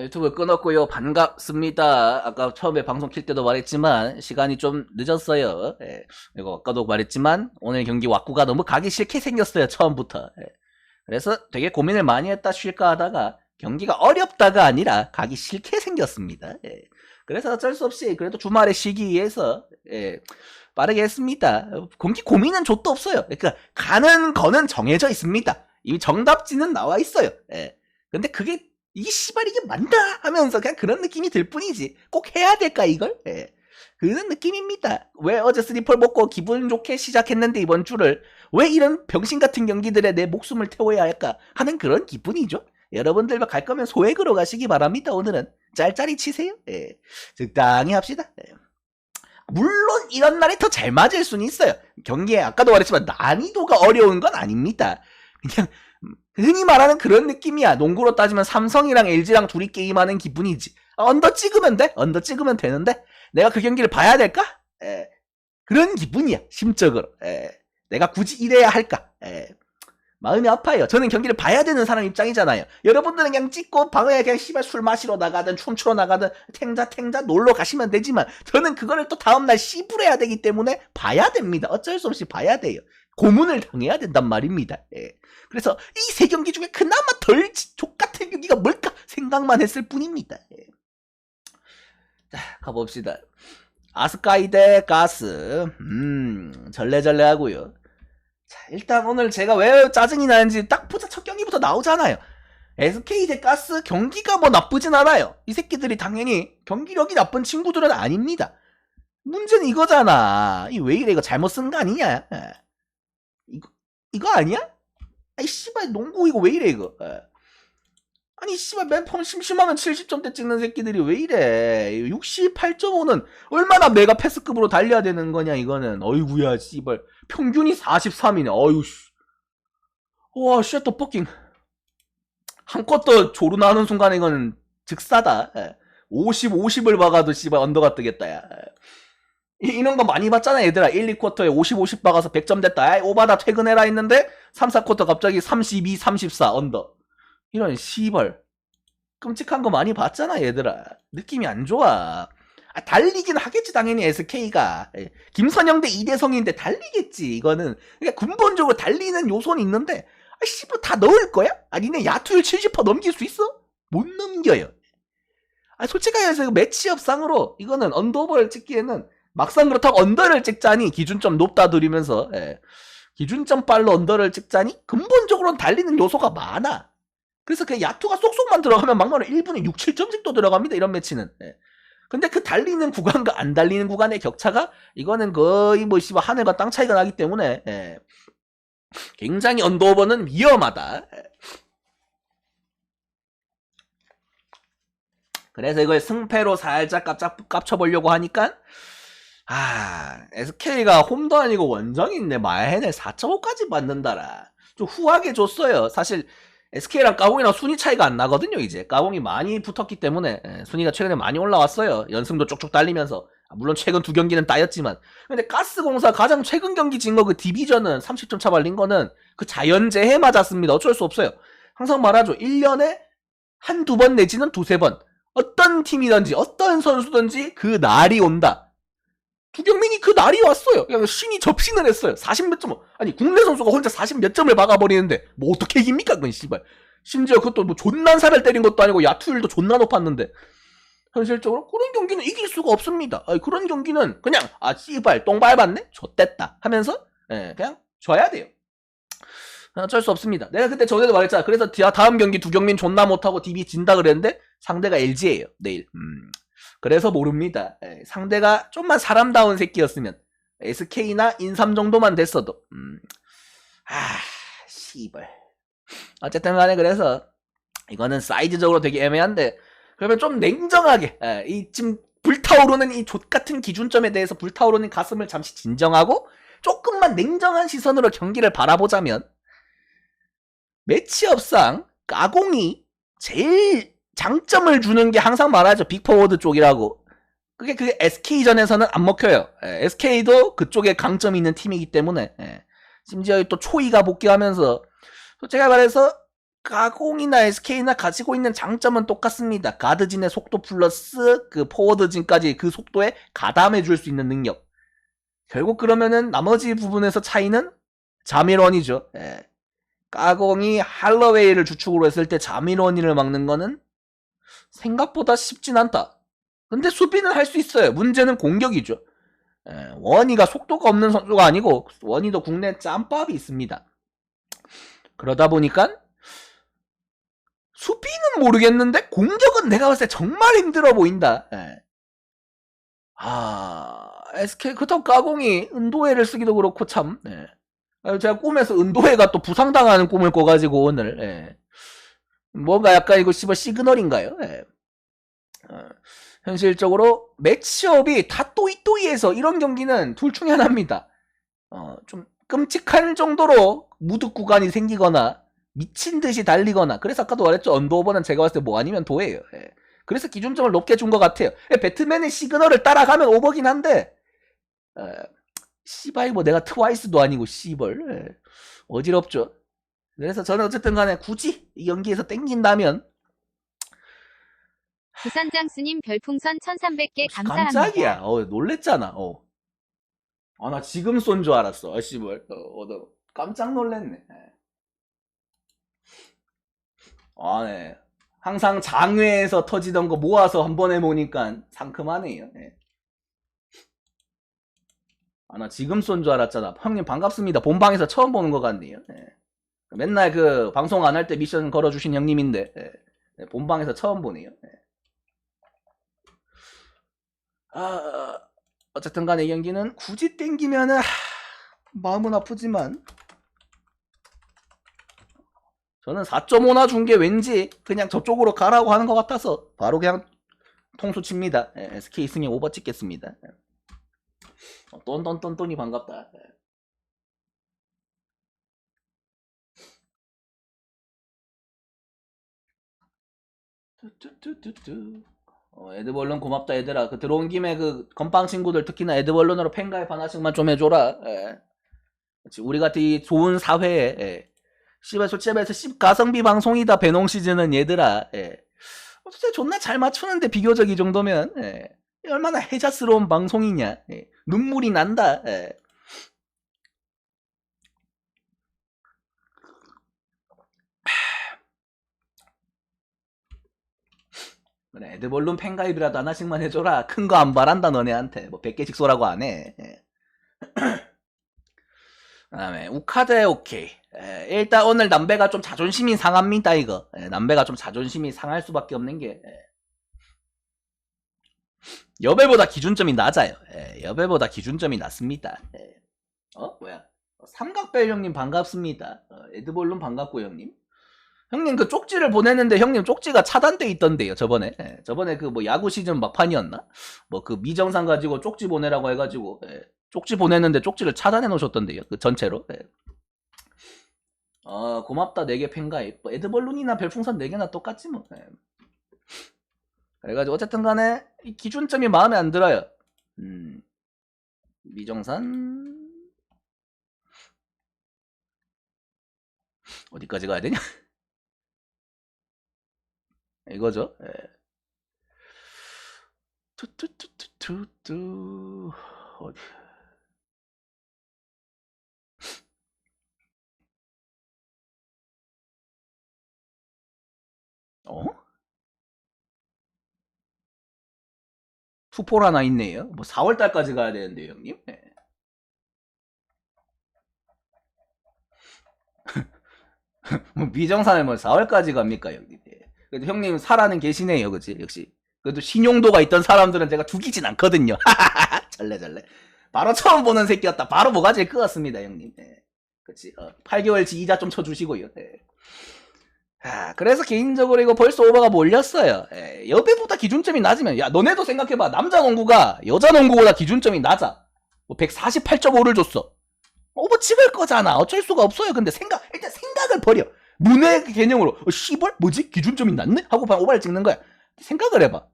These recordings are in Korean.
유튜브 끊었고요. 반갑습니다. 아까 처음에 방송 킬 때도 말했지만 시간이 좀 늦었어요. 예. 그리고 아까도 말했지만 오늘 경기 왁구가 너무 가기 싫게 생겼어요. 처음부터. 예. 그래서 되게 고민을 많이 했다 쉴까 하다가 경기가 어렵다가 아니라 가기 싫게 생겼습니다. 예. 그래서 어쩔 수 없이 그래도 주말에 쉬기 위해서 예, 빠르게 했습니다. 경기 고민은 족도 없어요. 그러니까 가는 거는 정해져 있습니다. 이미 정답지는 나와 있어요. 예. 근데 그게 이게 씨발 이게 맞나 하면서 그냥 그런 느낌이 들 뿐이지 꼭 해야 될까 이걸? 예. 그런 느낌입니다. 왜 어제 스리퍼를 먹고 기분 좋게 시작했는데 이번 주를 왜 이런 병신 같은 경기들에 내 목숨을 태워야 할까 하는 그런 기분이죠. 여러분들 갈 거면 소액으로 가시기 바랍니다. 오늘은 짤짤이 치세요. 예. 적당히 합시다. 예. 물론 이런 날이 더 잘 맞을 수는 있어요. 경기에 아까도 말했지만 난이도가 어려운 건 아닙니다. 그냥 흔히 말하는 그런 느낌이야. 농구로 따지면 삼성이랑 LG랑 둘이 게임하는 기분이지. 언더 찍으면 돼. 언더 찍으면 되는데 내가 그 경기를 봐야 될까? 에, 그런 기분이야. 심적으로. 에, 내가 굳이 이래야 할까? 에, 마음이 아파요. 저는 경기를 봐야 되는 사람 입장이잖아요. 여러분들은 그냥 찍고 방에 그냥 씨발 술 마시러 나가든 춤추러 나가든 탱자 탱자 놀러 가시면 되지만 저는 그거를 또 다음날 씨부해야 되기 때문에 봐야 됩니다. 어쩔 수 없이 봐야 돼요. 고문을 당해야 된단 말입니다. 예. 그래서 이 세 경기 중에 그나마 덜 족같은 경기가 뭘까 생각만 했을 뿐입니다. 예. 자, 가봅시다. 아스카이 대 가스. 음, 절레절레 하고요. 자, 일단 오늘 제가 왜 짜증이 나는지 딱 보자 첫 경기부터 나오잖아요. SK 대 가스 경기가 뭐 나쁘진 않아요. 이 새끼들이 당연히 경기력이 나쁜 친구들은 아닙니다. 문제는 이거잖아. 이 왜 이래 이거 잘못 쓴 거 아니냐? 예. 이거 아니야? 아이 씨발 농구 이거 왜 이래 이거? 예. 아니 씨발 맨폼 심심하면 70점대 찍는 새끼들이 왜 이래? 68.5는 얼마나 메가 패스급으로 달려야 되는 거냐 이거는. 어이구야 씨발 평균이 43이네. 어이구 씨. 와 쉣더 퍼킹 한껏 더 조르나는 순간에 이거는 즉사다. 예. 50, 50을 박아도 씨발 언더가 뜨겠다 야. 이, 이런 거 많이 봤잖아 얘들아. 1, 2쿼터에 50, 50 박아서 100점 됐다. 아이 오바다 퇴근해라 했는데 3, 4쿼터 갑자기 32, 34 언더. 이런 시벌. 끔찍한 거 많이 봤잖아 얘들아. 느낌이 안 좋아. 아, 달리긴 하겠지 당연히 SK가. 김선영 대 이대성인데 달리겠지 이거는. 그러니까 근본적으로 달리는 요소는 있는데 아 씨발 다 넣을 거야? 아 니네 야투율 70% 넘길 수 있어? 못 넘겨요. 아 솔직하게 해서 매치업 상으로 이거는 언더볼 찍기에는 막상 그렇다고 언더를 찍자니 기준점 높다 드리면서 예. 기준점 빨로 언더를 찍자니 근본적으로는 달리는 요소가 많아. 그래서 그 야투가 쏙쏙만 들어가면 막말로 1분에 6, 7점씩도 들어갑니다. 이런 매치는. 예. 근데 그 달리는 구간과 안 달리는 구간의 격차가 이거는 거의 뭐 씨발 하늘과 땅 차이가 나기 때문에 예. 굉장히 언더오버는 위험하다. 예. 그래서 이걸 승패로 살짝 깝짝, 깝쳐보려고 하니까 아, SK가 홈도 아니고 원정인데 마해를 4.5까지 받는다라. 좀 후하게 줬어요. 사실 SK랑 까공이랑 순위 차이가 안 나거든요, 이제. 까공이 많이 붙었기 때문에 예, 순위가 최근에 많이 올라왔어요. 연승도 쪽쪽 달리면서. 아, 물론 최근 두 경기는 따였지만. 근데 가스공사 가장 최근 경기 진 거 그 디비전은 30점 차 발린 거는 그 자연재해 맞았습니다. 어쩔 수 없어요. 항상 말하죠. 1년에 한두 번 내지는 두세 번. 어떤 팀이든지 어떤 선수든지 그 날이 온다. 두경민이 그 날이 왔어요. 그냥 신이 접신을 했어요. 40몇 점. 아니 국내 선수가 혼자 40몇 점을 박아버리는데 뭐 어떻게 이깁니까 그건 씨발. 심지어 그것도 뭐 존난 살을 때린 것도 아니고 야투율도 존나 높았는데 현실적으로 그런 경기는 이길 수가 없습니다. 아니, 그런 경기는 그냥 아 씨발 똥 밟았네? 좆됐다 하면서 예, 그냥 져야 돼요. 어쩔 수 없습니다. 내가 그때 전에도 말했잖아. 그래서 다음 경기 두경민 존나 못하고 DB 진다 그랬는데 상대가 LG예요. 내일. 음. 그래서 모릅니다. 에, 상대가 좀만 사람다운 새끼였으면 SK나 인삼 정도만 됐어도 음. 아 씨발 어쨌든 간에 그래서 이거는 사이즈적으로 되게 애매한데 그러면 좀 냉정하게 에, 이 지금 불타오르는 이 족 같은 기준점에 대해서 불타오르는 가슴을 잠시 진정하고 조금만 냉정한 시선으로 경기를 바라보자면 매치업상 까공이 제일 장점을 주는 게 항상 말하죠. 빅포워드 쪽이라고. 그게 그 SK전에서는 안 먹혀요. 예, SK도 그쪽에 강점이 있는 팀이기 때문에 예. 심지어 또 초이가 복귀하면서 제가 말해서 가공이나 SK나 가지고 있는 장점은 똑같습니다. 가드진의 속도 플러스 그 포워드진까지 그 속도에 가담해 줄 수 있는 능력. 결국 그러면은 나머지 부분에서 차이는 자밀원이죠. 예. 까공이 할러웨이를 주축으로 했을 때 자밀원이를 막는 거는 생각보다 쉽진 않다. 근데 수비는 할 수 있어요. 문제는 공격이죠. 예, 원희가 속도가 없는 선수가 아니고 원희도 국내 짬밥이 있습니다. 그러다 보니까 수비는 모르겠는데 공격은 내가 봤을 때 정말 힘들어 보인다. 예. 아 SK 그렇다고 까공이 은도회를 쓰기도 그렇고 참. 예. 아, 제가 꿈에서 은도회가 또 부상당하는 꿈을 꿔가지고 오늘 예. 뭔가 약간 이거 씨발 시그널인가요? 예. 어, 현실적으로 매치업이 다 또이또이해서 이런 경기는 둘 중에 하나입니다. 어, 좀 끔찍한 정도로 무득 구간이 생기거나 미친 듯이 달리거나 그래서 아까도 말했죠 언더오버는 제가 봤을 때 뭐 아니면 도예요. 예. 그래서 기준점을 높게 준 것 같아요. 예, 배트맨의 시그널을 따라가면 오버긴 한데 어, 씨발 뭐 내가 트와이스도 아니고 씨벌 예. 어지럽죠. 그래서 저는 어쨌든 간에 굳이 이 경기에서 땡긴다면 부산장수님 별풍선 1300개 감사합니다. 깜짝이야. 어, 놀랬잖아. 어. 아, 나 지금 쏜 줄 알았어. 아, 씨발. 어, 어, 나 깜짝 놀랐네. 예. 아, 네. 항상 장외에서 터지던 거 모아서 한 번에 모니까 상큼하네요. 예. 아, 나 지금 쏜 줄 알았잖아. 형님 반갑습니다. 본방에서 처음 보는 것 같네요. 예. 맨날 그 방송 안 할 때 미션 걸어주신 형님인데 예. 네, 본방에서 처음 보네요. 예. 아, 어쨌든 간에 이 경기는 굳이 땡기면은 하, 마음은 아프지만 저는 4.5나 준 게 왠지 그냥 저쪽으로 가라고 하는 것 같아서 바로 그냥 통수 칩니다. 예, SK 있으면 오버 찍겠습니다. 예. 어, 똔똔똔똔이 반갑다. 예. 뚜뚜뚜뚜뚜. 어, 에드벌룬 고맙다 얘들아. 그 들어온 김에 그 건빵 친구들 특히나 에드벌룬으로 팬가입 하나씩만 좀 해줘라. 예. 그치, 우리 같은 이 좋은 사회에 예. 씨발 솔직히 말해서 씨 가성비 방송이다 배농 시즌은 얘들아. 예. 어째 존나 잘 맞추는데 비교적 이 정도면 예. 얼마나 해자스러운 방송이냐. 예. 눈물이 난다. 예. 그래, 에드벌룬 팬가입이라도 하나씩만 해줘라. 큰 거 안 바란다, 너네한테. 뭐, 100개씩 쏘라고 안 해. 예. 그 다음에, 우카드 오케이. 예, 일단 오늘 남배가 좀 자존심이 상합니다, 이거. 예, 남배가 좀 자존심이 상할 수밖에 없는 게, 예. 여배보다 기준점이 낮아요. 예, 여배보다 기준점이 낮습니다. 예. 어? 뭐야? 삼각벨 형님 반갑습니다. 어, 에드벌룬 반갑고 형님. 형님 그 쪽지를 보냈는데 형님 쪽지가 차단돼 있던데요 저번에. 예, 저번에 그 뭐 야구 시즌 막판이었나? 뭐 그 미정상 가지고 쪽지 보내라고 해가지고 예, 쪽지 보냈는데 쪽지를 차단해 놓으셨던데요 그 전체로. 예. 어 고맙다 4개 팬가입 뭐 에드벌룬이나 별풍선 4개나 똑같지 뭐. 예. 그래가지고 어쨌든 간에 이 기준점이 마음에 안 들어요. 음. 미정산. 어디까지 가야 되냐 이거죠. 예. 투투투투투투 어디? 어? 투폴 하나 있네요. 뭐 4월 달까지 가야 되는데요, 형님. 예. 뭐 미정산을 뭐 4월까지 갑니까, 형님? 예. 그래도 형님 살아는 계시네요, 그치? 역시. 그래도 신용도가 있던 사람들은 제가 죽이진 않거든요. 절레절레. 바로 처음 보는 새끼였다. 바로 모가지를 끄었습니다, 형님. 예. 그치. 어, 8개월치 이자 좀 쳐주시고요. 예. 아, 그래서 개인적으로 이거 벌써 오버가 몰렸어요. 예, 여배보다 기준점이 낮으면, 야, 너네도 생각해봐. 남자 농구가 여자 농구보다 기준점이 낮아. 뭐 148.5를 줬어. 오버 찍을 거잖아. 어쩔 수가 없어요. 근데 생각, 일단 생각을 버려. 문의 개념으로 어, 씨발 뭐지 기준점이 낮네 하고 그냥 오바를 찍는 거야 생각을 해봐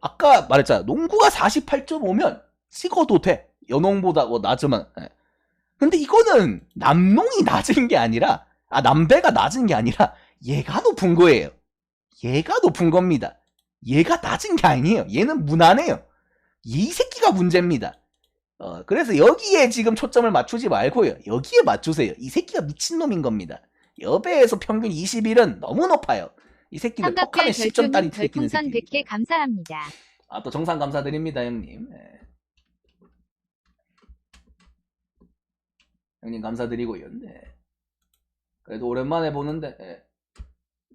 아까 말했잖아 농구가 48.5면 찍어도 돼 여농보다 뭐 낮으면 예. 근데 이거는 남농이 낮은 게 아니라 아, 남배가 낮은 게 아니라 얘가 높은 거예요. 얘가 높은 겁니다. 얘가 낮은 게 아니에요. 얘는 무난해요. 이 새끼가 문제입니다. 어, 그래서 여기에 지금 초점을 맞추지 말고요. 여기에 맞추세요. 이 새끼가 미친놈인 겁니다. 여배에서 평균 21은 너무 높아요. 이 삼각별 톡하면 10점 따리 별풍님 새끼는 새끼. 100개 감사합니다. 아, 또 정상 감사드립니다, 형님. 예. 형님 감사드리고요. 네. 그래도 오랜만에 보는데 예.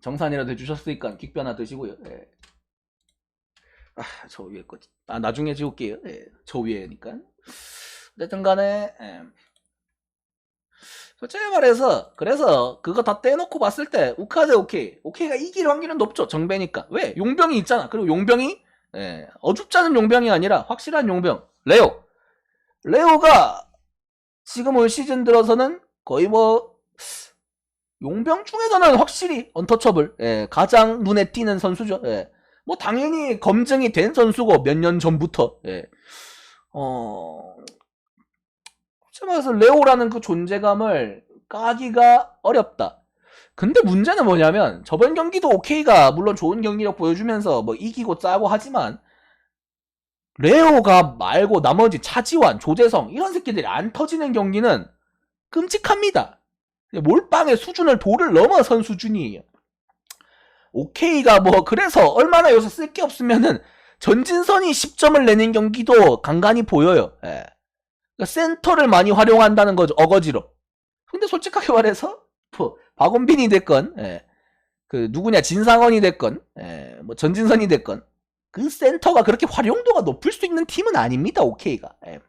정산이라도 해주셨으니까 킥변 하나 드시고요. 예. 아, 저 위에 거. 아, 나중에 지울게요. 예. 저 위에니까. 어쨌든 간에 예. 솔직히 말해서 그래서 그거 다 떼놓고 봤을 때 우카드 오케이. 오케이가 이길 확률은 높죠 정배니까. 왜? 용병이 있잖아. 그리고 용병이 예, 어줍지 않은 용병이 아니라 확실한 용병. 레오. 레오가 지금 올 시즌 들어서는 거의 뭐 용병 중에서는 확실히 언터처블 예, 가장 눈에 띄는 선수죠 예. 뭐 당연히 검증이 된 선수고 몇 년 전부터 예. 어 말해서 레오라는 그 존재감을 까기가 어렵다 근데 문제는 뭐냐면 저번 경기도 오케이가 물론 좋은 경기력 보여주면서 뭐 이기고 짜고 하지만 레오가 말고 나머지 차지완, 조재성 이런 새끼들이 안 터지는 경기는 끔찍합니다. 몰빵의 수준을 도를 넘어선 수준이에요. 오케이가 뭐 그래서 얼마나 여기서 쓸게 없으면은 전진선이 10점을 내는 경기도 간간히 보여요. 예. 그러니까 센터를 많이 활용한다는 거죠. 어거지로. 근데 솔직하게 말해서 뭐 박원빈이 됐건 예. 그 누구냐 진상원이 됐건 예. 뭐 전진선이 됐건 그 센터가 그렇게 활용도가 높을 수 있는 팀은 아닙니다. 오케이가. 예.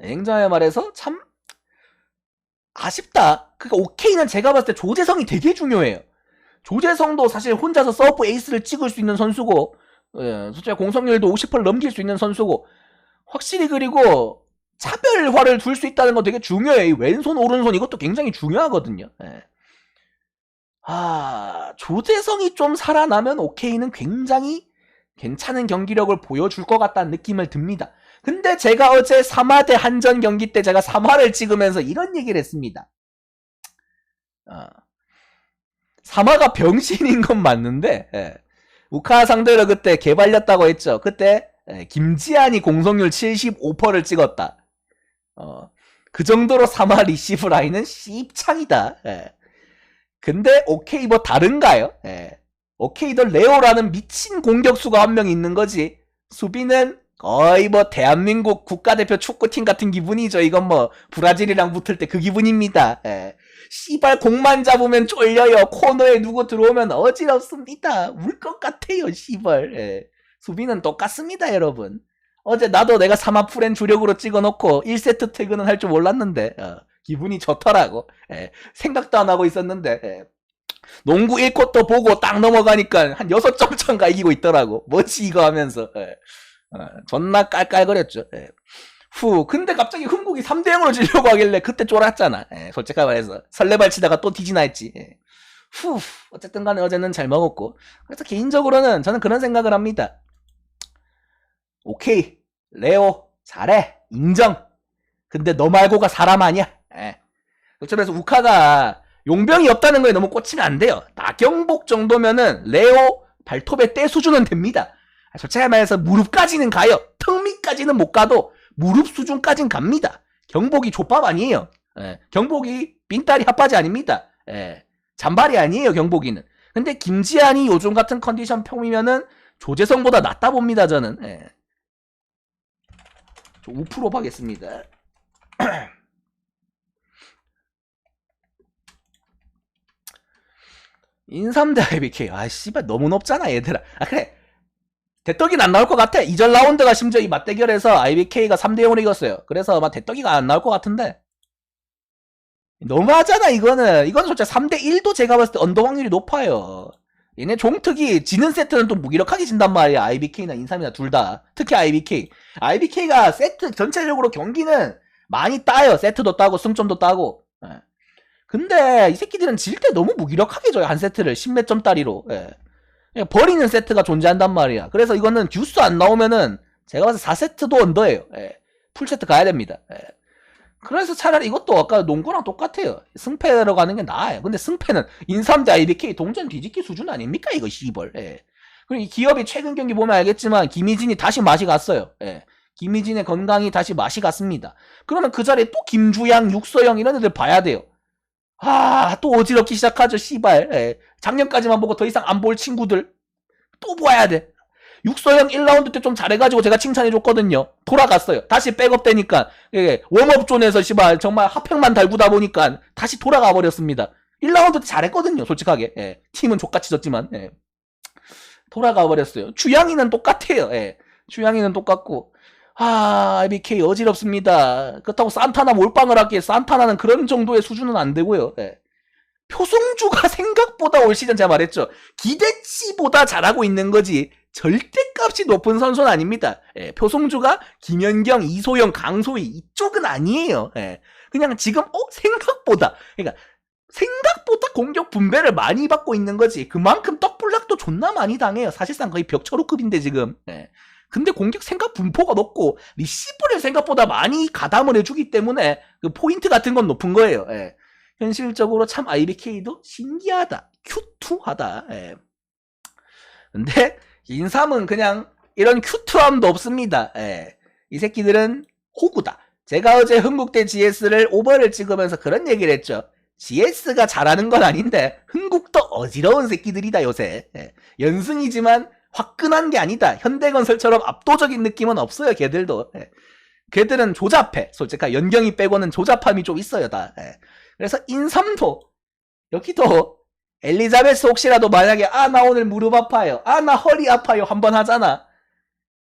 냉정하게 말해서 참 아쉽다. 그러니까 오케이는 제가 봤을 때 조재성이 되게 중요해요. 조재성도 사실 혼자서 서브 에이스를 찍을 수 있는 선수고 예, 솔직히 공성률도 50% 넘길 수 있는 선수고 확실히 그리고 차별화를 둘 수 있다는 거 되게 중요해요. 이 왼손 오른손 이것도 굉장히 중요하거든요. 예. 아 조재성이 좀 살아나면 오케이는 굉장히 괜찮은 경기력을 보여줄 것 같다는 느낌을 듭니다. 근데 제가 어제 3화 대 한전 경기 때 제가 3화를 찍으면서 이런 얘기를 했습니다. 어. 3화가 병신인 건 맞는데 예. 우카 상대로 그때 개발렸다고 했죠. 그때 예, 김지한이 공성률 75%를 찍었다. 어, 그 정도로 3화 리시브 라인은 씹창이다. 예. 근데 오케이 뭐 다른가요? 예. 오케이도 레오라는 미친 공격수가 한 명 있는 거지. 수비는 거의 뭐 대한민국 국가대표 축구팀 같은 기분이죠. 이건 뭐 브라질이랑 붙을 때 그 기분입니다. 예. 씨발 공만 잡으면 쫄려요. 코너에 누구 들어오면 어지럽습니다. 울 것 같아요. 씨발. 예. 수비는 똑같습니다, 여러분. 어제 나도 내가 사마 프렌 주력으로 찍어놓고 1세트 퇴근은 할 줄 몰랐는데 어, 기분이 좋더라고. 예. 생각도 안 하고 있었는데 예. 농구 1쿼터 보고 딱 넘어가니까 한 6점 차인가 이기고 있더라고. 뭐지 이거 하면서 예. 어, 존나 깔깔거렸죠. 예. 후 근데 갑자기 흥국이 3대 0으로 지려고 하길래 그때 쫄았잖아. 예, 솔직하게 말해서 설레발 치다가 또 뒤지나 했지. 예. 후 어쨌든 간에 어제는 잘 먹었고 그래서 개인적으로는 저는 그런 생각을 합니다. 오케이 레오 잘해 인정 근데 너 말고가 사람 아니야 예. 그래서 우카가 용병이 없다는 거에 너무 꽂히면 안 돼요 나경복 정도면은 레오 발톱의 때 수준은 됩니다 솔직히 말해서 무릎까지는 가요 턱 밑까지는 못 가도 무릎 수준까진 갑니다 경복이 족밥 아니에요 예. 경복이 빈다리 핫바지 아닙니다 예. 잔발이 아니에요 경복이는 근데 김지한이 요즘 같은 컨디션 평이면은 조재성보다 낫다 봅니다 저는 예. 저 우프로 하겠습니다. 인삼대 IBK. 아, 씨발, 너무 높잖아, 얘들아. 아, 그래. 대떡이는 안 나올 것 같아. 이전 라운드가 심지어 이 맞대결에서 IBK가 3대 0으로 이겼어요. 그래서 막 대떡이가 안 나올 것 같은데. 너무하잖아, 이거는. 이건 솔직히 3대 1도 제가 봤을 때 언더 확률이 높아요. 얘네 종특이 지는 세트는 또 무기력하게 진단 말이야. IBK나 인삼이나 둘 다. 특히 IBK. IBK가 세트 전체적으로 경기는 많이 따요. 세트도 따고 승점도 따고. 예. 근데 이 새끼들은 질 때 너무 무기력하게 져요. 한 세트를 10몇 점 따리로. 버리는 세트가 존재한단 말이야. 그래서 이거는 듀스 안 나오면은 제가 봐서 4세트도 언더예요. 예. 풀세트 가야 됩니다. 예. 그래서 차라리 이것도 아까 농구랑 똑같아요. 승패로 가는 게 나아요. 근데 승패는 인삼 대 IBK 동전 뒤집기 수준 아닙니까? 이거 시벌. 예. 그리고 이 기업이 최근 경기 보면 알겠지만 김희진이 다시 맛이 갔어요. 예. 김희진의 건강이 다시 맛이 갔습니다. 그러면 그 자리에 또 김주양, 육서영 이런 애들 봐야 돼요. 아, 또 어지럽기 시작하죠, 씨발. 예. 작년까지만 보고 더 이상 안 볼 친구들 또 봐야 돼. 육서영 1라운드 때 좀 잘해가지고 제가 칭찬해줬거든요. 돌아갔어요. 다시 백업되니까 예, 웜업존에서 씨발 정말 핫팩만 달구다 보니까 다시 돌아가 버렸습니다. 1라운드 때 잘했거든요, 솔직하게. 예. 팀은 족같이 졌지만 예. 돌아가 버렸어요. 주양이는 똑같아요. 예. 주양이는 똑같고 아, IBK 어지럽습니다. 그렇다고 산타나 몰빵을 하기에 산타나는 그런 정도의 수준은 안 되고요. 예. 표승주가 생각보다 올 시즌 제가 말했죠. 기대치보다 잘하고 있는 거지 절대값이 높은 선수는 아닙니다. 예, 표승주가 김연경, 이소영, 강소희 이쪽은 아니에요. 예, 그냥 지금 어 생각보다 그러니까 생각보다 공격 분배를 많이 받고 있는 거지. 그만큼 떡불락도 존나 많이 당해요. 사실상 거의 벽철호급인데 지금. 예. 근데 공격 생각 분포가 높고 리시브를 생각보다 많이 가담을 해주기 때문에 그 포인트 같은 건 높은 거예요. 예. 현실적으로 참 IBK도 신기하다. 큐투하다. 예. 근데 인삼은 그냥 이런 큐트함도 없습니다. 예. 이 새끼들은 호구다. 제가 어제 흥국대 GS를 오버를 찍으면서 그런 얘기를 했죠. GS가 잘하는 건 아닌데 흥국도 어지러운 새끼들이다 요새. 예. 연승이지만 화끈한 게 아니다. 현대건설처럼 압도적인 느낌은 없어요. 걔들도. 예. 걔들은 조잡해. 솔직히 연경이 빼고는 조잡함이 좀 있어요 다. 예. 그래서 인삼도 여기도 엘리자베스 혹시라도 만약에 아 나 오늘 무릎 아파요. 아 나 허리 아파요. 한 번 하잖아.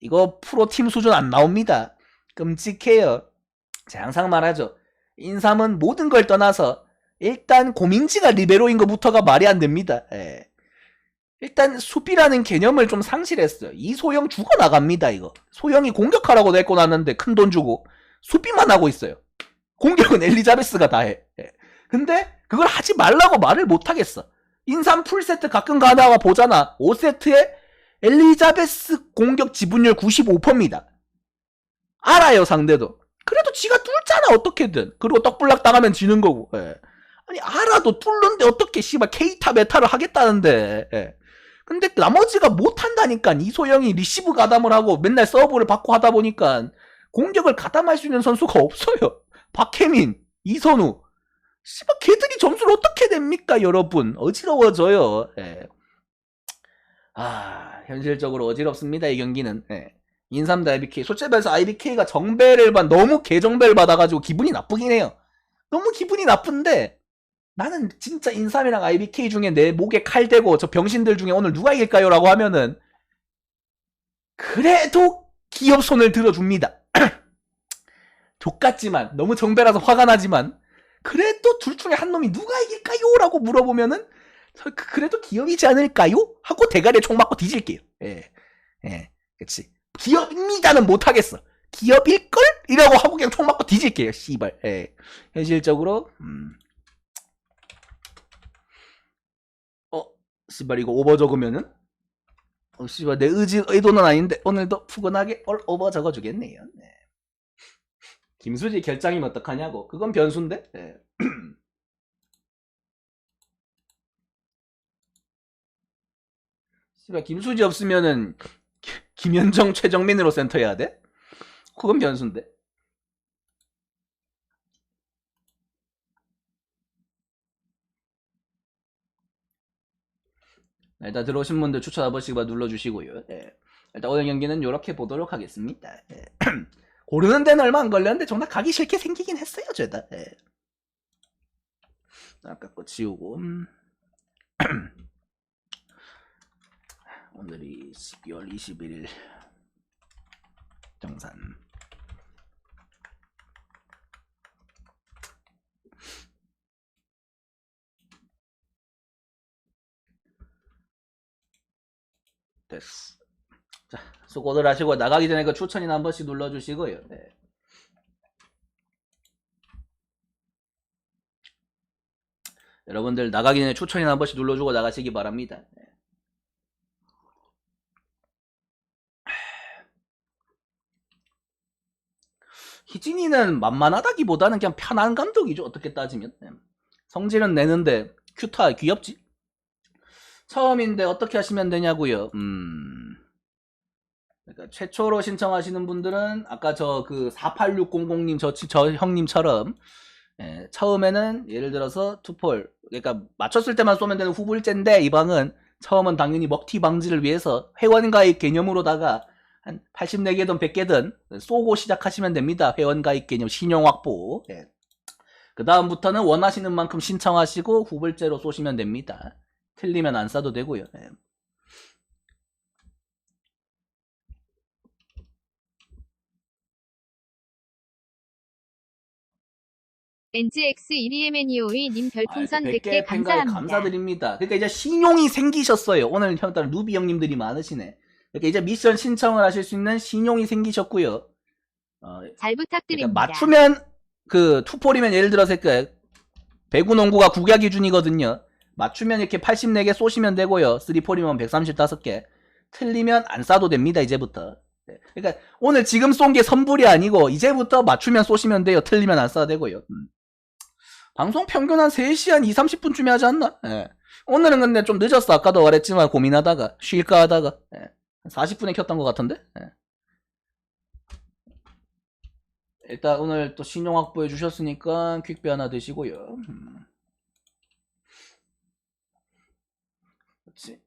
이거 프로팀 수준 안 나옵니다. 끔찍해요. 제가 항상 말하죠. 인삼은 모든 걸 떠나서 일단 고민지가 리베로인 것부터가 말이 안 됩니다. 예. 일단 수비라는 개념을 좀 상실했어요. 이소영 죽어나갑니다 이거. 소영이 공격하라고 내고 났는데 큰 돈 주고 수비만 하고 있어요. 공격은 엘리자베스가 다해. 예. 근데 그걸 하지 말라고 말을 못 하겠어 인삼 풀세트 가끔 가다가 보잖아. 5세트에 엘리자베스 공격 지분율 95%입니다. 알아요, 상대도. 그래도 지가 뚫잖아, 어떻게든. 그리고 떡불락 당하면 지는 거고. 예. 아니, 알아도 뚫는데 어떻게, 씨발, 케이타 메타를 하겠다는데. 예. 근데 나머지가 못한다니까. 이소영이 리시브 가담을 하고 맨날 서브를 받고 하다 보니까 공격을 가담할 수 있는 선수가 없어요. 박혜민, 이선우, 씨발 걔들이 점수를 어떻게 됩니까 여러분? 어지러워져요. 예. 아 현실적으로 어지럽습니다 이 경기는. 예. 인삼 대 IBK 말해서 IBK가 정배를 받 너무 개정배를 받아가지고 기분이 나쁘긴 해요. 너무 기분이 나쁜데 나는 진짜 인삼이랑 IBK 중에 내 목에 칼 대고 저 병신들 중에 오늘 누가 이길까요? 라고 하면은 그래도 기업 손을 들어줍니다. 족같지만 너무 정배라서 화가 나지만 그래도 둘 중에 한 놈이 누가 이길까요? 라고 물어보면은 저 그- 그래도 기업이지 않을까요? 하고 대가리에 총 맞고 뒤질게요. 예, 예, 그치. 기업입니다는 못하겠어. 기업일걸? 이라고 하고 그냥 총 맞고 뒤질게요. 씨발. 예. 현실적으로 음. 어, 씨발 이거 오버 적으면은 어, 씨발 내 의지 의도는 아닌데 오늘도 푸근하게 올 오버 적어주겠네요. 네. 김수지 결장이면 어떡하냐고. 그건 변수인데. 예. 씨발 김수지 없으면은 기- 김현정 최정민으로 센터 해야 돼? 그건 변수인데. 네, 일단 들어오신 분들 추천 한 번씩 눌러주시고요. 예. 일단 오늘 경기는 이렇게 보도록 하겠습니다. 예. 고르는 데는 얼마 안 걸렸는데 정말 가기 싫게 생기긴 했어요, 죄다. 예. 아까 거 지우고. 음. 오늘이 12월 21일 정산. 됐어. 자, 수고들 하시고 나가기 전에 그 추천이나 한 번씩 눌러주시고요. 네. 여러분들 나가기 전에 추천이나 한 번씩 눌러주고 나가시기 바랍니다. 네. 희진이는 만만하다기보다는 그냥 편한 감독이죠. 어떻게 따지면. 예. 성질은 내는데 큐타 귀엽지. 처음인데 어떻게 하시면 되냐고요. 음. 그러니까 최초로 신청하시는 분들은 아까 저 그 48600님 저, 저 형님처럼 예, 처음에는 예를 들어서 투폴 그러니까 맞췄을 때만 쏘면 되는 후불제인데 이 방은 처음은 당연히 먹튀 방지를 위해서 회원가입 개념으로다가 한 84개든 100개든 쏘고 시작하시면 됩니다. 회원가입 개념 신용 확보. 예. 그 다음부터는 원하시는 만큼 신청하시고 후불제로 쏘시면 됩니다. 틀리면 안 싸도 되고요. 예. NGX1EMNEO의 님 별풍선 아, 100개 100개 팬가입 감사합니다. 감사드립니다. 그러니까 이제 신용이 생기셨어요. 오늘 형따 루비 형님들이 많으시네. 그러니까 이제 미션 신청을 하실 수 있는 신용이 생기셨고요. 어, 잘 그러니까 부탁드립니다. 맞추면 그 투폴이면 예를 들어서 그 배구 농구가 국야 기준이거든요. 맞추면 이렇게 84개 쏘시면 되고요. 3폴이면 135개. 틀리면 안 쏴도 됩니다. 이제부터. 네. 그러니까 오늘 지금 쏜 게 선불이 아니고 이제부터 맞추면 쏘시면 돼요. 틀리면 안 쏴도 되고요. 음. 방송 평균 한 3시 한 2, 30분쯤에 하지 않나? 예. 오늘은 근데 좀 늦었어. 아까도 말했지만 고민하다가 쉴까 하다가 예. 40분에 켰던 것 같은데. 예. 일단 오늘 또 신용 확보해 주셨으니까 퀵비 하나 드시고요. 음. 그렇지.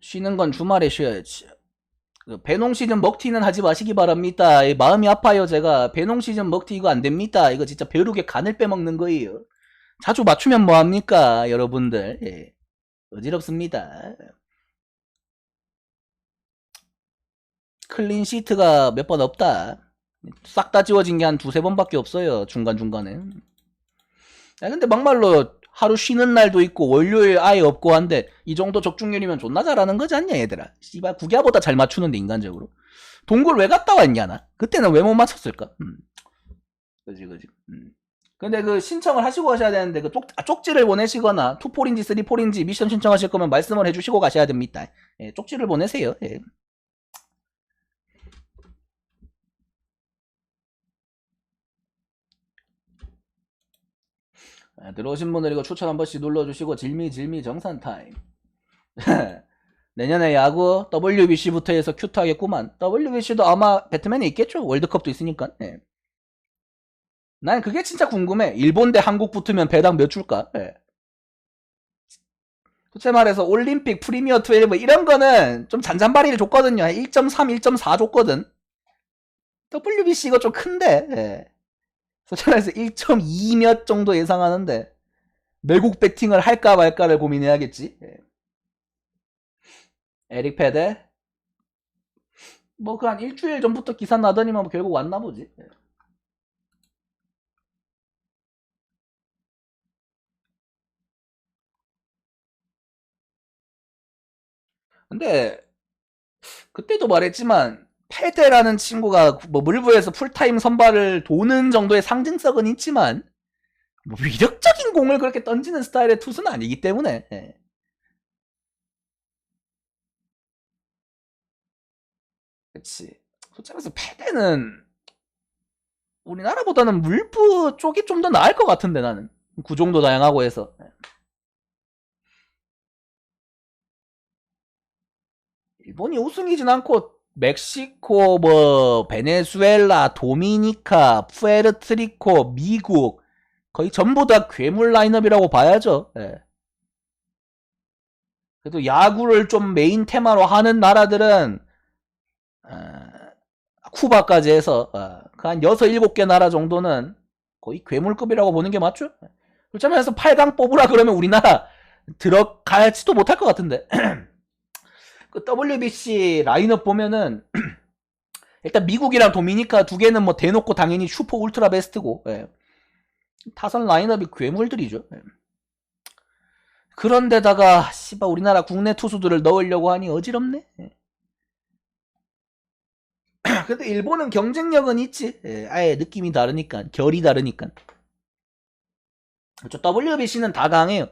쉬는 건 주말에 쉬어야지. 그 배농 시즌 먹튀는 하지 마시기 바랍니다. 이 마음이 아파요, 제가. 배농 시즌 먹튀 이거 안 됩니다. 이거 진짜 벼룩의 간을 빼먹는 거예요. 자주 맞추면 뭐합니까, 여러분들. 예. 어지럽습니다. 클린 시트가 몇 번 없다. 싹 다 지워진 게 한 두세 번밖에 없어요. 중간중간에. 야, 근데 막말로 하루 쉬는 날도 있고 월요일 아예 없고 한데 이 정도 적중률이면 존나 잘하는 거지 않냐 얘들아. 씨발 국야보다 잘 맞추는데 인간적으로. 동굴 왜 갔다 왔냐 나. 그때는 왜 못 맞췄을까? 음. 그지 그지. 음. 근데 그 신청을 하시고 가셔야 되는데 그 쪽, 아, 쪽지를 보내시거나 투폴인지 쓰리폴인지 미션 신청하실 거면 말씀을 해주시고 가셔야 됩니다. 예, 쪽지를 보내세요. 예. 들어오신 분들 이거 추천 한 번씩 눌러주시고 질미 질미 정산 타임. 내년에 야구 WBC부터 해서 큐트 하겠구만. WBC도 아마 배트맨이 있겠죠. 월드컵도 있으니까. 예. 난 그게 진짜 궁금해. 일본 대 한국 붙으면 배당 몇 줄까? 예. 솔직히 말해서 올림픽 프리미어 12 이런 거는 좀 잔잔바리를 줬거든요. 1.3, 1.4 줬거든. WBC 이거 좀 큰데. 예. 솔직히 말해서 1.2몇 정도 예상하는데 매국 배팅을 할까 말까를 고민해야겠지. 예. 에릭 페데 뭐 그 한 일주일 전부터 기사 나더니만 뭐 결국 왔나 보지. 예. 근데 그때도 말했지만 페데라는 친구가 뭐 물부에서 풀타임 선발을 도는 정도의 상징성은 있지만 뭐 위력적인 공을 그렇게 던지는 스타일의 투수는 아니기 때문에 예. 그치 솔직히 말해서 페데는 우리나라보다는 물부 쪽이 좀 더 나을 것 같은데 나는 구종도 다양하고 해서 예. 일본이 우승이진 않고 멕시코, 뭐 베네수엘라, 도미니카, 푸에르트리코, 미국 거의 전부 다 괴물 라인업이라고 봐야죠. 예. 그래도 야구를 좀 메인 테마로 하는 나라들은 어, 쿠바까지 해서 어, 그한 6, 7개 나라 정도는 거의 괴물급이라고 보는 게 맞죠? 그렇다면 해서 8강 뽑으라 그러면 우리나라 들어갈지도 못할 것 같은데 그 WBC 라인업 보면은 일단 미국이랑 도미니카 두 개는 뭐 대놓고 당연히 슈퍼 울트라 베스트고 예. 타선 라인업이 괴물들이죠. 예. 그런데다가 씨발 우리나라 국내 투수들을 넣으려고 하니 어지럽네. 예. 근데 일본은 경쟁력은 있지. 예, 아예 느낌이 다르니까 결이 다르니까. 저 WBC는 다 강해요.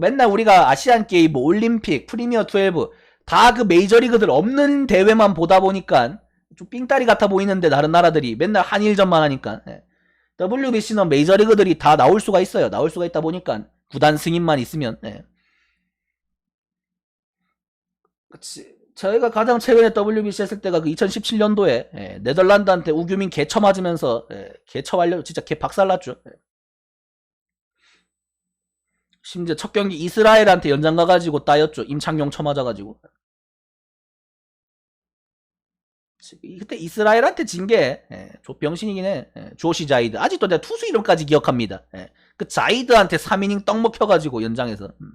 맨날 우리가 아시안 게임, 뭐 올림픽, 프리미어 12 다 그 메이저리그들 없는 대회만 보다 보니까 좀 삥다리 같아 보이는데 다른 나라들이 맨날 한일전만 하니까 예. WBC는 메이저리그들이 다 나올 수가 있어요. 나올 수가 있다 보니까 구단 승인만 있으면 예. 그치. 저희가 가장 최근에 WBC 했을 때가 그 2017년도에 네덜란드한테 우규민 개쳐 맞으면서 예, 개쳐 완료 진짜 개 박살났죠. 예. 심지어 첫 경기 이스라엘한테 연장 가가지고 따였죠. 임창용 쳐맞아가지고. 그때 이스라엘한테 진게 조병신이긴 해. 예, 조시 자이드. 아직도 내가 투수 이름까지 기억합니다. 예. 그 자이드한테 3이닝 떡 먹혀가지고 연장에서. 음.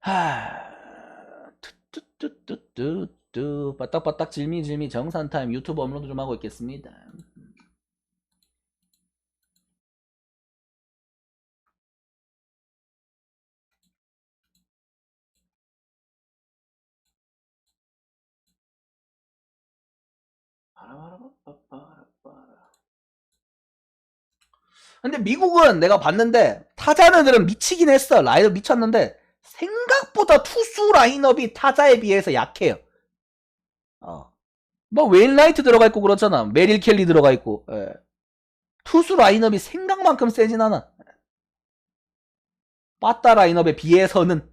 하... 뚜뚜뚜뚜뚜 빠딱빠딱 질미질미 정산타임 유튜브 업로드 좀 하고 있겠습니다. 근데 미국은 내가 봤는데 타자들은 미치긴 했어. 라인업 미쳤는데 생각보다 투수 라인업이 타자에 비해서 약해요. 어. 뭐 웨인 라이트 들어가 있고 그렇잖아. 메릴 켈리 들어가 있고. 예. 투수 라인업이 생각만큼 세진 않아. 빠따 라인업에 비해서는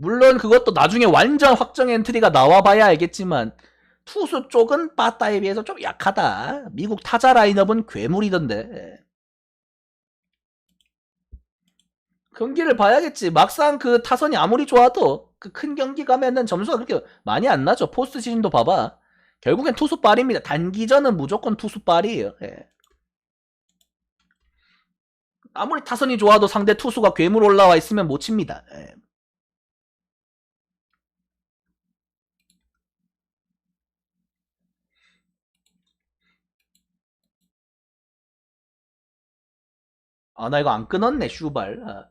물론 그것도 나중에 완전 확정 엔트리가 나와봐야 알겠지만 투수 쪽은 빠따에 비해서 좀 약하다. 미국 타자 라인업은 괴물이던데. 예. 경기를 봐야겠지. 막상 그 타선이 아무리 좋아도 그 큰 경기 가면은 점수가 그렇게 많이 안 나죠. 포스트 시즌도 봐봐. 결국엔 투수빨입니다. 단기전은 무조건 투수빨이에요. 예. 아무리 타선이 좋아도 상대 투수가 괴물 올라와 있으면 못 칩니다. 예. 아, 나 이거 안 끊었네, 슈발. 아.